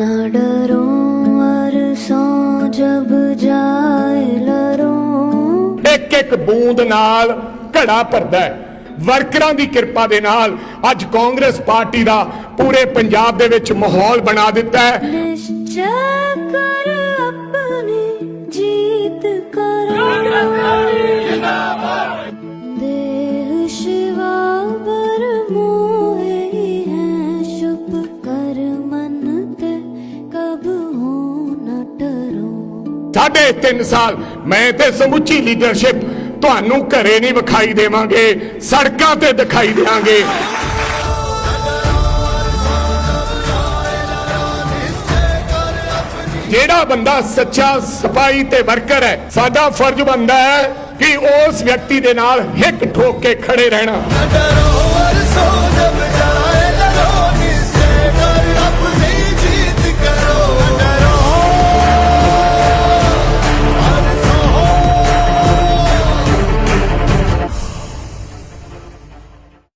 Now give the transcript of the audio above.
न डरो और सो जब जाए लरो ਇੱਕ ਇੱਕ ਬੂੰਦ ਨਾਲ ਘੜਾ ਭਰਦਾ ਹੈ ਵਰਕਰਾਂ ਦੀ ਕਿਰਪਾ ਦੇ ਨਾਲ ਅੱਜ ਕਾਂਗਰਸ ਪਾਰਟੀ ਦਾ ਪੂਰੇ ਪੰਜਾਬ ਦੇ ਵਿੱਚ ਮਾਹੌਲ ਬਣਾ ਦਿੱਤਾ ਹੈ निश्चय कर अपनी जीत करो देह ਸਾਢੇ 3 ਸਾਲ ਮੈਂ ਤੇ ਸਮੁੱਚੀ ਲੀਡਰਸ਼ਿਪ ਤੁਹਾਨੂੰ ਘਰੇ ਨਹੀਂ ਵਿਖਾਈ ਦੇਵਾਂਗੇ, ਸੜਕਾਂ ਤੇ ਦਿਖਾਈ ਦੇਵਾਂਗੇ ਜਿਹੜਾ ਬੰਦਾ ਸੱਚਾ ਸਫ਼ਾਈ ਤੇ ਵਰਕਰ ਹੈ, ਸਾਡਾ ਫਰਜ਼ ਬੰਦਾ ਹੈ ਕਿ ਉਸ ਵਿਅਕਤੀ ਦੇ ਨਾਲ ਹਿੱਕ ਠੋਕ ਕੇ ਖੜੇ ਰਹਿਣਾ।